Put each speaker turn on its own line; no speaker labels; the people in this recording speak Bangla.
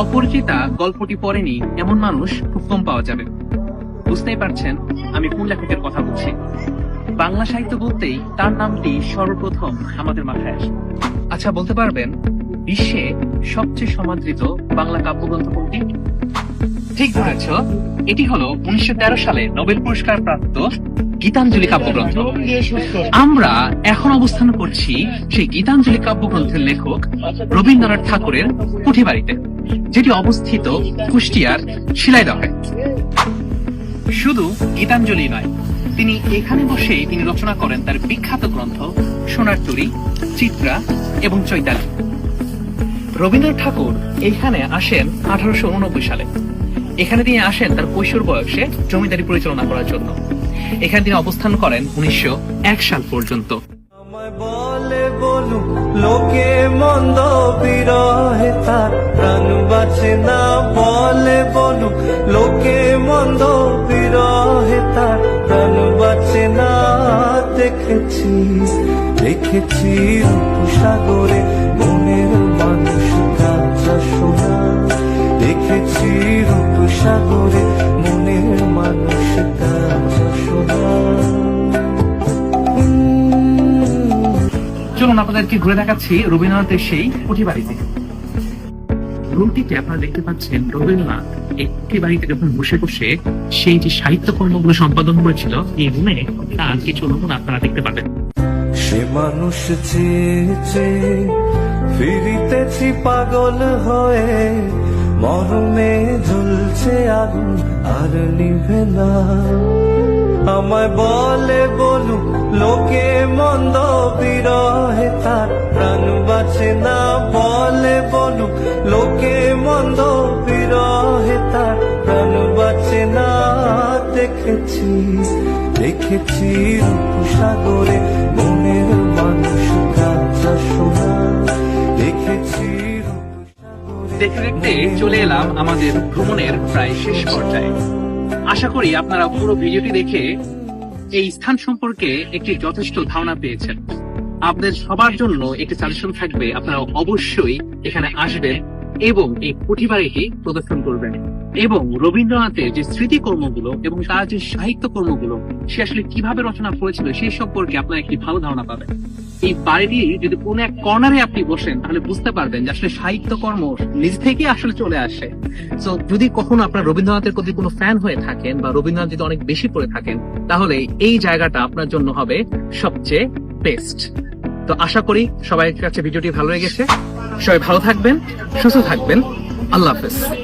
অপরিচিতা গল্পটি পড়েনি, এমন মানুষ খুব কম পাওয়া যাবে। বুঝতেই পারছেন, আমি কোন লেখকের কথা বলছি। বাংলা সাহিত্য বলতেই তার নামটি সর্বপ্রথম আমাদের মাথায় আসে। আচ্ছা বলতে পারবেন, বিশ্বে সবচেয়ে সমাদৃত বাংলা কাব্যগ্রন্থ কোনটি? ঠিক ধরেছ, এটি হলো উনিশশো তেরো সালে নোবেল পুরস্কার প্রাপ্ত গীতাঞ্জলি কাব্যগ্রন্থ। আমরা এখন অবস্থান করছি সেই গীতাঞ্জলি কাব্যগ্রন্থের লেখক রবীন্দ্রনাথ ঠাকুরের কুঠিবাড়িতে যেটি অবস্থিত কুষ্টিয়ার শিলাইদহে। শুধু গীতাঞ্জলি নয়, তিনি এখানে বসেই তিনি রচনা করেন তার বিখ্যাত গ্রন্থ সোনার তরী, চিত্রা এবং চৈতালি। রবীন্দ্রনাথ ঠাকুর এখানে আসেন আঠারোশো সালে। এখানে তিনি আসেন তার কৈশোর বয়সে জমিদারি পরিচালনা করার জন্য। এখানে তিনি অবস্থান করেন উনিশশো সাল পর্যন্ত।
বলে বলুক লোকে মন্দ বিরহে প্রাণ বাঁচে না। বলে বলুক লোকে মন্দ প্রাণ বাঁচে না। দেখেছি দেখেছি রূপসাগরে মনের রূপসাগরে মনের মানুষ
চলুন আপনাদেরকে ঘুরে দেখাচ্ছি রবীন্দ্রনাথের সেই কুঠিবাড়িতে রুমটিতে আপনারা দেখতে পাচ্ছেন রবীন্দ্রনাথ এই কুঠিবাড়িতে যখন বসে বসে সেই যে সাহিত্য কর্মগুলো সম্পাদন করেছিল এই রুমে তার কিছু নমুনা আপনারা দেখতে পাবেন।
সে মানুষ চেয়েছে ফিরিতেছি পাগল হয়ে মরমে ঝুলছে আগুন, আর নিভে না। আমায় বলে, বলুক, লোকে মন্দ বিরহে তার, প্রাণ বাঁচে না। বলে বলু লোকে মন্দ বিরহে তার, প্রাণ বাঁচে না। দেখেছি দেখেছি রূপসাগরে মনের মানুষ।
দেখতে দেখতে চলে এলাম আমাদের ভ্রমণের প্রায় শেষ পর্যায়ে। আশা করি আপনারা পুরো ভিডিওটি দেখে এই স্থান সম্পর্কে একটি যথেষ্ট ধারণা পেয়েছেন। আপনাদের সবার জন্য একটি সাজেশন থাকবে, আপনারা অবশ্যই এখানে আসবেন এবং এই কুঠিবাড়িটি প্রদর্শন করবেন। এবং রবীন্দ্রনাথের যে স্মৃতিকর্মগুলো এবং তার যে সাহিত্য কর্মগুলো সে আসলে কীভাবে রচনা করেছিল সেই সম্পর্কে আপনারা একটি ভালো ধারণা পাবেন। এই বাড়িটি যদি কোনো এক কর্নারে আপনি বসেন, তাহলে বুঝতে পারবেন যে আসলে সাহিত্যকর্ম নিজ থেকে আসলে চলে আসে। তো যদি কখনো আপনার রবীন্দ্রনাথের প্রতি কোনো ফ্যান হয়ে থাকেন বা রবীন্দ্রনাথ যদি অনেক বেশি পড়ে থাকেন, তাহলে এই জায়গাটা আপনার জন্য হবে সবচেয়ে বেস্ট তো আশা করি সবাই কাছে ভিডিওটি ভালো লেগেছে। সবাই ভালো থাকবেন, সুস্থ থাকবেন। আল্লাহ হাফেজ।